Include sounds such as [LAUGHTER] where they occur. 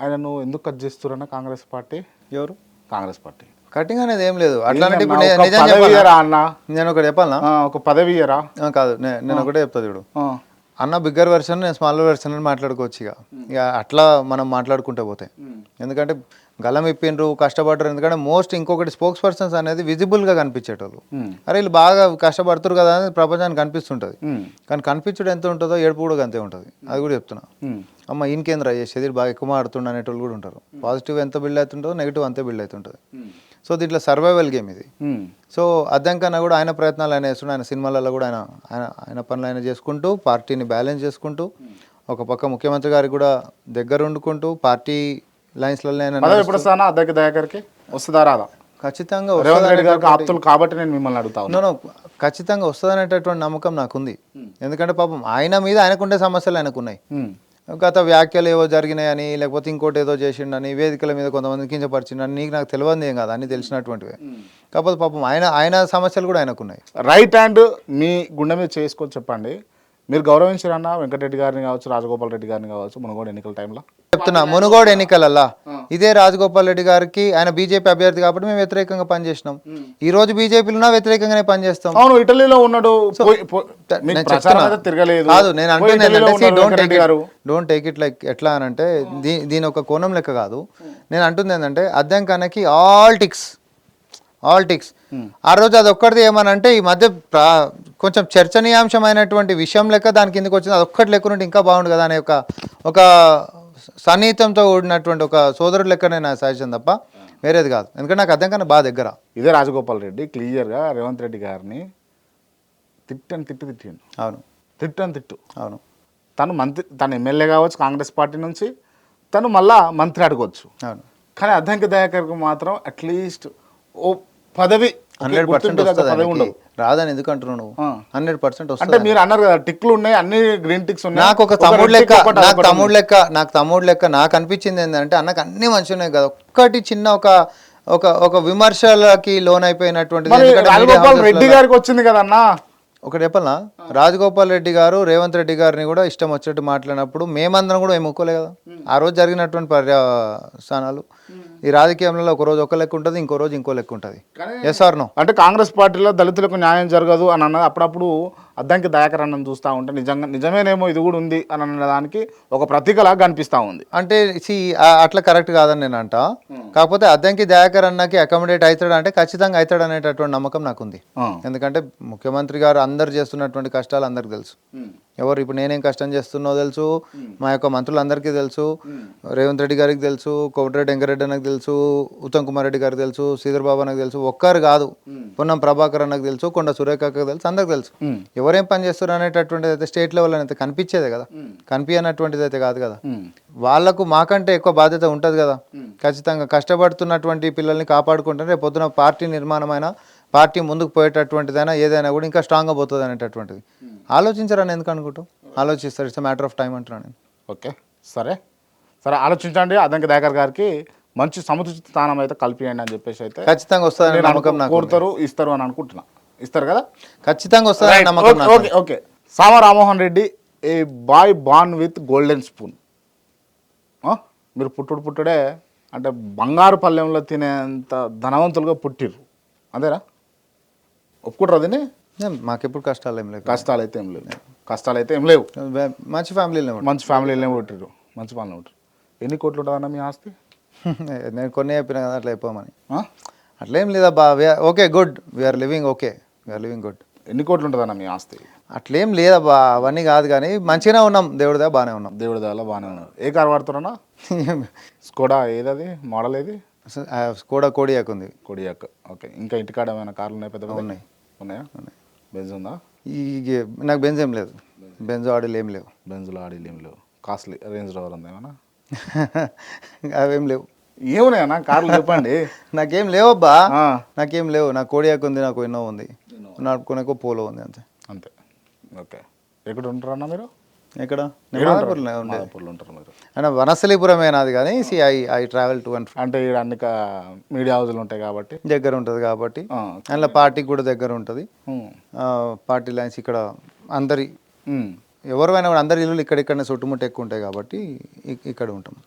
ఆయనను ఎందుకు కట్ చేస్తున్నా కాంగ్రెస్ పార్టీ? ఎవరు? కాంగ్రెస్ పార్టీ. కటింగ్ అనేది ఏం లేదు. చెప్పాలా? అన్న? నేను ఒకటి చెప్పాలనా? ఆ, ఒక పదవి ఇయ్యరా? ఆ, కాదు నేను ఒకటే చెప్తా చూడు. అన్న బిగ్గర్ వెర్షన్ నేను స్మాల్ వెర్షన్ అని మాట్లాడుకోవచ్చు ఇక. ఇక అట్లా మనం మాట్లాడుకుంటూ పోతే. ఎందుకంటే గలం ఇప్పిండ్రు కష్టపడ్డారు. ఎందుకంటే మోస్ట్ ఇంకొకటి స్పోక్స్ పర్సన్స్ అనేది విజిబుల్గా కనిపించేటోళ్ళు. ఉమ్, అరే వీళ్ళు బాగా కష్టపడుతురు కదా అని ప్రపంచానికి కనిపిస్తుంటుంది. ఉమ్, కానీ కనిపించడం ఎంత ఉంటుందో ఏడుపు కూడా అంతే ఉంటుంది. అది కూడా చెప్తున్నా. ఉమ్, అమ్మ ఈయనకేంద్ర చేసేది బాగా ఎక్కువ మాడుతుండ అనేటోళ్ళు కూడా ఉంటారు. పాజిటివ్ ఎంత బిల్డ్ అవుతుంటుందో నెగిటివ్ అంతే బిల్డ్ అవుతుంటుంది. సో దీంట్లో సర్వైవల్ గేమ్ ఇది. సో అద్దం కన్నా కూడా ఆయన ప్రయత్నాలు ఆయన చేస్తుండే. ఆయన సినిమాలలో కూడా ఆయన ఆయన ఆయన పనులు ఆయన చేసుకుంటూ పార్టీని బ్యాలెన్స్ చేసుకుంటూ ఒక పక్క ముఖ్యమంత్రి గారికి కూడా దగ్గర ఉండుకుంటూ పార్టీ ఆయన పదవి ఎప్పుడు వస్తానా అద్దెకి దయాకర్కి వస్తుందా రాదా? ఖచ్చితంగా రేవంత్ రెడ్డి గారికి ఆప్తులు కాబట్టి నేను మిమ్మల్ని అడుగుతా ఉన్నా. No, no, ఖచ్చితంగా వస్తుందనేటటువంటి నమ్మకం నాకుంది. ఎందుకంటే పాపం ఆయన మీద ఆయనకుండే సమస్యలు ఆయనకున్నాయి. గత వ్యాఖ్యలు ఏవో జరిగినాయని లేకపోతే ఇంకోటి ఏదో చేసిండని వేదికల మీద కొంతమంది కించపరిచిండని నీకు నాకు తెలియదు ఏం కాదు అన్ని తెలిసినటువంటివే. కాకపోతే పాపం ఆయన ఆయన సమస్యలు కూడా ఆయనకున్నాయి. రైట్ హ్యాండ్ మీ గుండె మీద చేసుకొని చెప్పండి. మీరు గౌరవించారన్న వెంకటరెడ్డి గారిని కావచ్చు రాజగోపాల్ రెడ్డి గారిని కావచ్చు మునుగోడు ఎన్నికల టైంలో? చెప్తున్నా మునుగోడు ఎన్నికలల్లా? ఇదే రాజగోపాల్ రెడ్డి గారికి ఆయన బీజేపీ అభ్యర్థి కాబట్టి మేము వ్యతిరేకంగా పనిచేసినాం. ఈ రోజు బీజేపీలో వ్యతిరేకంగానే పనిచేస్తాం? అవును ఇటలీలో ఉన్నాడు. తిరగలేదు. కాదు నేను అంటుంది డోంట్ టేక్ ఇట్ లైక్ ఎట్లా అని అంటే దీని ఒక కోణం లెక్క కాదు. నేను అంటుంది ఏంటంటే అద్దెం కన్నకి ఆల్ టిక్స్ ఆల్ టిక్స్ ఆ రోజు అది ఒక్కటిది ఏమనంటే ఈ మధ్య ప్రా- కొంచెం చర్చనీయాంశమైనటువంటి విషయం లెక్క దాని కిందకి వచ్చింది. అది ఒక్కటి లెక్క ఉంటే ఇంకా బాగుండు కదా అనే ఒక ఒక సన్నిహితంతో కూడినటువంటి ఒక సోదరుడు లెక్కనే నా సజెషన్ తప్ప వేరేది కాదు. ఎందుకంటే నాకు అద్దెం కన్నా బాగా దగ్గర. ఇదే రాజగోపాల్ రెడ్డి క్లియర్గా రేవంత్ రెడ్డి గారిని తిట్టని తిట్టు తిట్టిండు. అవును. తిట్టని తిట్టు. అవును. తను మంత్రి తను ఎమ్మెల్యే కావచ్చు కాంగ్రెస్ పార్టీ నుంచి తను మళ్ళా మంత్రి అడగవచ్చు అవును. కానీ అద్దంకి దయాకర్కి మాత్రం అట్లీస్ట్ ఓ పదవి హండ్రెడ్ పర్సెంట్ ఉండదు రాదని ఎందుకు అంటున్నావు నువ్వు. హండ్రెడ్ పర్సెంట్ అంటే వస్తుంది మీరు అన్నారు కదా టిక్లు ఉన్నాయి అన్ని గ్రీన్ టిక్స్ ఉన్నాయి. నాకు ఒక తమ్ముడు లెక్క నాకు తమ్ముడు లెక్క నాకు తమ్ముడు లెక్క నాకు అనిపించింది ఏంటంటే అన్నకు అన్ని మంచిగా ఉన్నాయి కదా ఒక్కటి చిన్న ఒక ఒక ఒక విమర్శలకి లోన్ houses రెడ్డి గారికి వచ్చింది కదన్నా ఒకటి చెప్పాలా రాజగోపాల్ రెడ్డి గారు రేవంత్ రెడ్డి గారిని కూడా ఇష్టం వచ్చినట్టు మాట్లాడినప్పుడు మేమందరం కూడా ఏం ఒప్పుకోలే కదా. ఆ రోజు జరిగినటువంటి పర్యవసానాలు ఈ రాజకీయంలో ఒక రోజు ఒక లెక్క ఉంటుంది ఇంకో రోజు ఇంకో లెక్క ఉంటుంది. ఎస్ ఆర్ నో అంటే కాంగ్రెస్ పార్టీలో దళితులకు న్యాయం జరగదు అని అన్నది అప్పుడప్పుడు అద్దంకి దయాకర్ అన్నం చూస్తూ ఉంటే నిజంగా నిజమేనేమో ఇది కూడా ఉంది అని అన్న దానికి ఒక ప్రతీకలాగా కనిపిస్తూ ఉంది. అంటే సి అట్లా కరెక్ట్ కాదని నేను అంట కాకపోతే అద్దంకి దయాకర్ అన్నకి అకామిడేట్ అవుతాడు అంటే ఖచ్చితంగా అవుతాడు అనేటటువంటి నమ్మకం నాకు ఉంది. ఎందుకంటే ముఖ్యమంత్రి గారు అందరు చేస్తున్నటువంటి కష్టాలు అందరికి తెలుసు. ఎవరు ఇప్పుడు నేనేం కష్టం చేస్తున్నో తెలుసు. మా యొక్క మంత్రులందరికీ తెలుసు. రేవంత్ రెడ్డి గారికి తెలుసు. కోమటిరెడ్డి వెంకరెడ్డి అన్నకు తెలుసు. ఉత్తమ్ కుమార్ రెడ్డి గారికి తెలుసు. శ్రీధర్ బాబు అన్నకు తెలుసు. ఒక్కరు కాదు. పొన్నం ప్రభాకర్ అన్నకు తెలుసు. కొండ సురేఖకు తెలుసు. అందరికి తెలుసు. ఎవరేం పని చేస్తారు అనేటటువంటిది అయితే స్టేట్ లెవెల్ అయితే కనిపించేదే కదా. కనిపించనటువంటిది అయితే కాదు కదా. వాళ్ళకు మాకంటే ఎక్కువ బాధ్యత ఉంటుంది కదా. ఖచ్చితంగా కష్టపడుతున్నటువంటి పిల్లల్ని కాపాడుకుంటే రేపు పొద్దున పార్టీ నిర్మాణమైన పార్టీ ముందుకు పోయేటటువంటిదైనా ఏదైనా కూడా ఇంకా స్ట్రాంగ్గా పోతుంది అనేటటువంటిది. ఆలోచించరని ఎందుకు అనుకుంటావు ఆలోచిస్తారు. ఇట్స్ మ్యాటర్ ఆఫ్ టైం అంటున్నాను నేను. ఓకే. సరే. సరే ఆలోచించండి. అద్దంకి దయాకర్ గారికి మంచి సముచిత స్థానం అయితే కల్పియండి అని చెప్పేసి అయితే ఖచ్చితంగా నేను ఉంది. కోరుతారు ఇస్తారు అని అనుకుంటున్నా. ఇస్తారు కదా? ఖచ్చితంగా Right. నమ్మకం okay, okay. Sama Rammohan Reddy a boy born with golden spoon. మీరు పుట్టుడు పుట్టుడే అంటే బంగారు పల్లెంలో తినేంత ధనవంతులుగా పుట్టిర్రు. అంతేనా? ఒప్పుకుంటారు ఏం, మాకెప్పుడు కష్టాలు ఏం లేవు. కష్టాలు అయితే ఏం లేవు. కష్టాలు అయితే ఏం లేవు. మంచి ఫ్యామిలీలో మంచి ఫ్యామిలీలోనే పుట్టిర్రు. మంచి పనులు ఉంటారు ఎన్ని కోట్లు ఉంటుందన్న మీ ఆస్తి? [LAUGHS] నేను కొన్ని చెప్పిన కదా అట్లా అయిపోమని? అట్లేం లేదబ్బా okay good. We are living okay we are living good ఎన్ని కోట్లు ఉంటుందన్న మీ ఆస్తి? అట్లేం లేదబ్బా అవన్నీ కాదు కానీ మంచిగానే ఉన్నాం దేవుడిదా బాగానే ఉన్నాం. దేవుడి దానిలో బాగానే ఉన్నారు ఏ కార్ వాడుతున్నారా స్కోడా [LAUGHS] ఏదది? మోడల్ ఏది? కూడా కోడియాక్ ఉంది. కొడియాక్ ఓకే ఇంకా ఇంటికాడ ఏమైనా కార్లు ఉన్నాయి? పెద్ద పెద్ద? ఉన్నాయి. ఉన్నాయా? బెంజ్ ఉందా? ఈ నాకు బెంజ్ ఏం లేదు. బెంజ్. ఆడిలు ఏం లేవు. బెంజ్లో ఆడిలు ఏం లేవు. కాస్ట్లీ రేంజ్ రోవర్ ఉంది ఏమన్నా అవేం లేవు. ఏమున్నాయన్నా? కార్లు చెప్పండి. [LAUGHS] నాకేం లేవబ్బా. నాకేం లేవు. నాకు కోడియాక్ ఉంది నాకు ఎన్నో ఉంది. నడుపుకునేకో పోలో ఉంది అంతే. అంతే. ఓకే. ఎక్కడ? ఉంటారన్నా మీరు ఎక్కడ ఉంటారు? మాదాపూర్లో మీరు. అయినా వనస్థలీపురమే నాది కానీ see I I travel to and అంటే ఇక్కడ అన్ని మీడియా హౌజులు ఉంటాయి కాబట్టి. దగ్గర ఉంటుంది కాబట్టి. అందులో పార్టీకి కూడా దగ్గర ఉంటుంది. పార్టీ లైన్స్ ఇక్కడ అందరి. ఎవరైనా కూడా అందరి ఇల్లులు ఇక్కడిక్కడనే చుట్టుముట్టు ఎక్కువ ఉంటాయి కాబట్టి ఇక్కడ ఉంటాం.